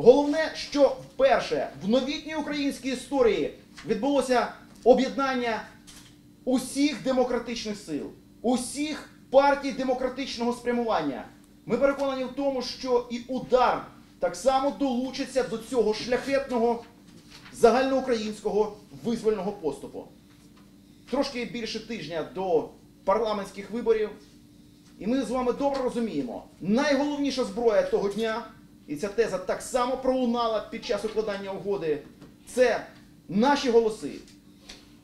Головне, що вперше в новітній українській історії відбулося об'єднання усіх демократичних сил, усіх партій демократичного спрямування. Ми переконані в тому, що і удар так само долучиться до цього шляхетного загальноукраїнського визвольного поступу. Трошки більше тижня до парламентських виборів. І ми з вами добре розуміємо, найголовніша зброя того дня, і ця теза так само пролунала під час укладання угоди, це наші голоси.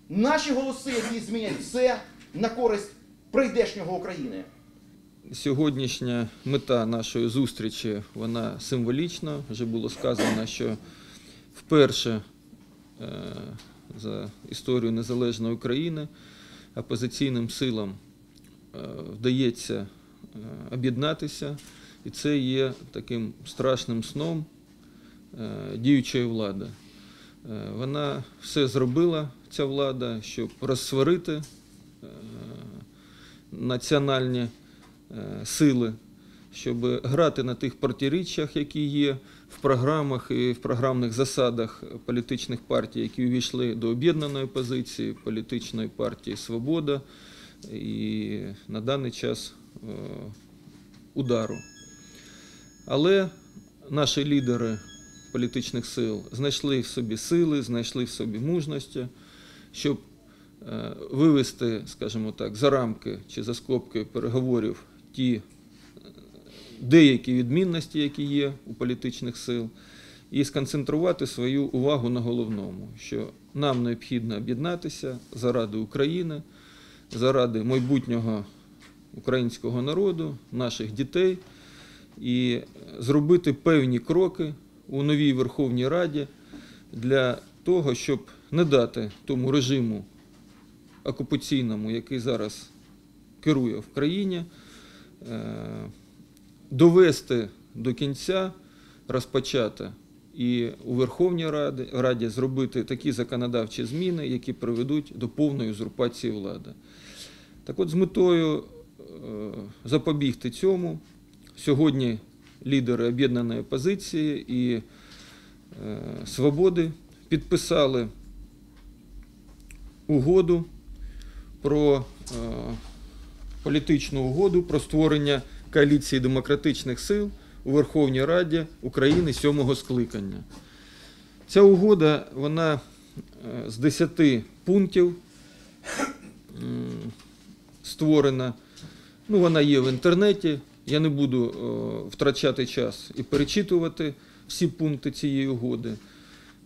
Наші голоси, які змінять все на користь прийдешнього України. Сьогоднішня мета нашої зустрічі вона символічна. Вже було сказано, що вперше е, за історію незалежної України опозиційним силам е, вдається е, об'єднатися, і це є таким страшним сном е, діючої влади. Е, Вона все зробила, ця влада, щоб розсварити е, національні сили, щоб грати на тих протиріччях, які є в програмах і в програмних засадах політичних партій, які увійшли до об'єднаної позиції, політичної партії Свобода і на даний час удару. Але наші лідери політичних сил знайшли в собі сили, знайшли в собі мужності, щоб е, вивести, скажімо так, за рамки чи за скобки переговорів ті е, деякі відмінності, які є у політичних сил, і сконцентрувати свою увагу на головному, що нам необхідно об'єднатися заради України, заради майбутнього українського народу, наших дітей і зробити певні кроки у новій Верховній Раді для того, щоб не дати тому режиму окупаційному, який зараз керує в країні, е, довести до кінця, розпочати і у Верховній Раді, Раді зробити такі законодавчі зміни, які приведуть до повної узурпації влади. Так от з метою е, запобігти цьому, сьогодні лідери об'єднаної опозиції і е, свободи підписали угоду про е, політичну угоду про створення коаліції демократичних сил у Верховній Раді України сьомого скликання. Ця угода вона е, з 10 пунктів створена. Ну, вона є в інтернеті. Я не буду е, втрачати час і перечитувати всі пункти цієї угоди.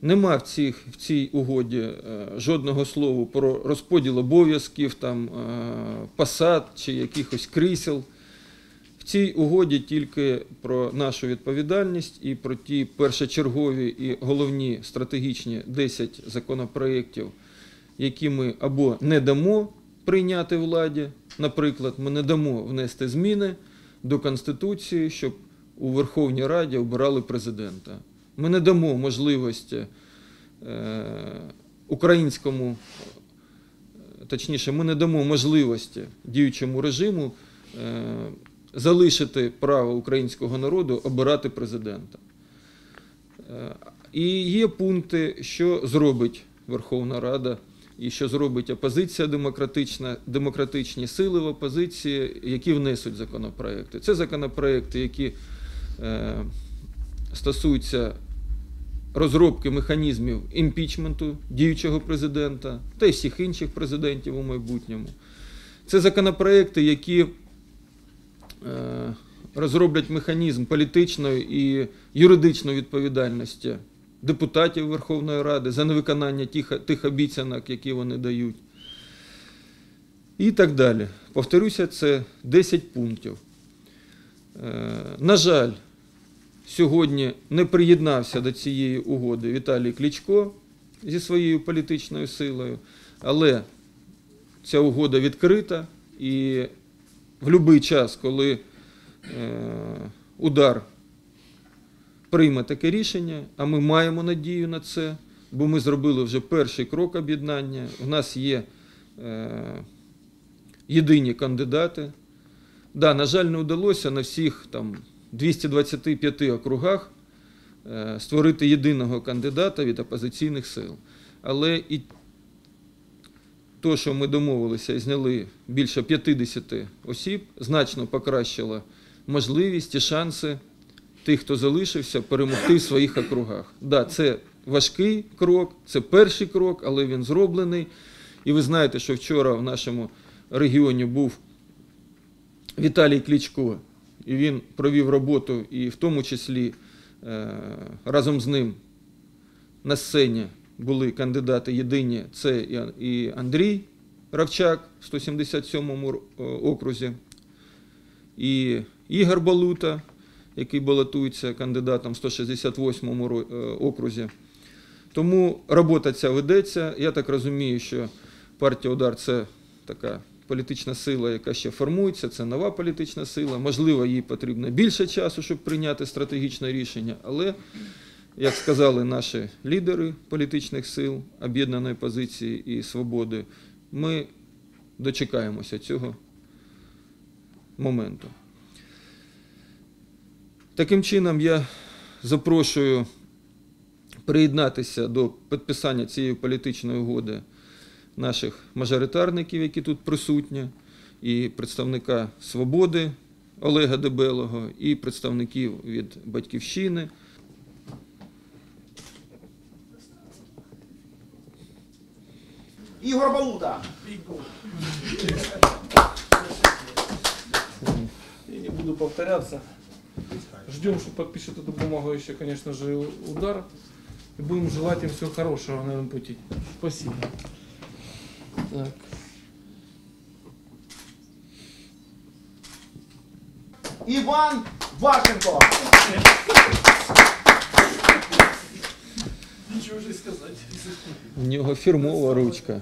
Нема в, цих, в цій угоді е, жодного слова про розподіл обов'язків, там, е, посад чи якихось крісел. В цій угоді тільки про нашу відповідальність і про ті першочергові і головні стратегічні 10 законопроєктів, які ми або не дамо прийняти владі. Наприклад, ми не дамо внести зміни до Конституції, щоб у Верховній Раді обирали президента. Ми не дамо можливості е, українському, е, точніше, ми не дамо можливості діючому режиму е, залишити право українського народу обирати президента. І є пункти, що зробить Верховна Рада і що зробить опозиція демократична, демократичні сили в опозиції, які внесуть законопроекти. Це законопроекти, які е, стосуються розробки механізмів імпічменту діючого президента та й всіх інших президентів у майбутньому. Це законопроекти, які е, розроблять механізм політичної і юридичної відповідальності депутатів Верховної Ради за невиконання тих, тих обіцянок, які вони дають. І так далі. Повторюся, це 10 пунктів. Е, На жаль, сьогодні не приєднався до цієї угоди Віталій Кличко зі своєю політичною силою, але ця угода відкрита і в будь-який час, коли е, удар прийме таке рішення, а ми маємо надію на це, бо ми зробили вже перший крок об'єднання. У нас є е, єдині кандидати. Да, на жаль, не вдалося на всіх там 225 округах е, створити єдиного кандидата від опозиційних сил. Але і то, що ми домовилися і зняли більше 50 осіб, значно покращило можливість і шанси тих, хто залишився, перемогти в своїх округах. Да, це важкий крок, це перший крок, але він зроблений. І ви знаєте, що вчора в нашому регіоні був Віталій Кличко, і він провів роботу, і в тому числі е, разом з ним на сцені були кандидати єдині, це і- Андрій Равчак в 177-му е, окрузі, і Ігор Балута, який балотується кандидатом в 168-му е, окрузі. Тому робота ця ведеться. Я так розумію, що партія Удар це така політична сила, яка ще формується, це нова політична сила. Можливо, їй потрібно більше часу, щоб прийняти стратегічне рішення, але, як сказали наші лідери політичних сил, об'єднаної позиції і свободи, ми дочекаємося цього моменту. Таким чином, я запрошую приєднатися до підписання цієї політичної угоди наших мажоритарників, які тут присутні, і представника Свободи Олега Дебелого, і представників від Батьківщини. Ігор Балута. Я не буду повторяться. Ждем, что подпишет эту бумагу еще, конечно же, удар. И будем желать им всего хорошего на этом пути. Спасибо. Так. Іван Ващенко. Ничего же сказать. У нього фірмова ручка.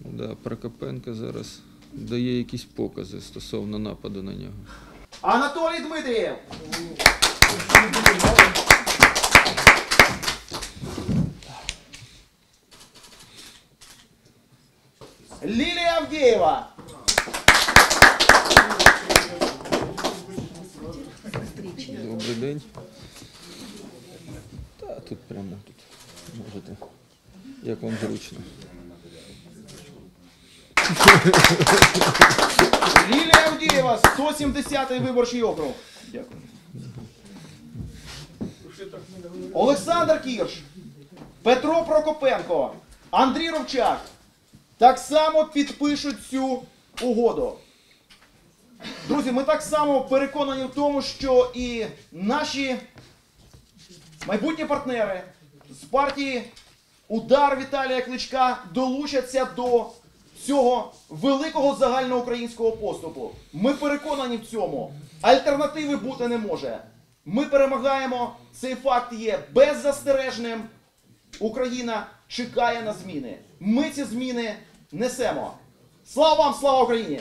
Да, Прокопенко зараз дає якісь покази стосовно нападу на нього. Анатолій Дмитрієв. Лілія Авдєєва. Добрий день. Та тут прямо тут можете. Як вам зручно. Лілія Авдієва, 170-й виборчий округ. Дякую. Олександр Кірш, Петро Прокопенко, Андрій Ровчак так само підпишуть цю угоду. Друзі, ми так само переконані в тому, що і наші майбутні партнери з партії Удар Віталія Кличка долучаться до цього великого загальноукраїнського поступу. Ми переконані в цьому. Альтернативи бути не може. Ми перемагаємо. Цей факт є беззастережним. Україна чекає на зміни. Ми ці зміни несемо. Слава вам, слава Україні!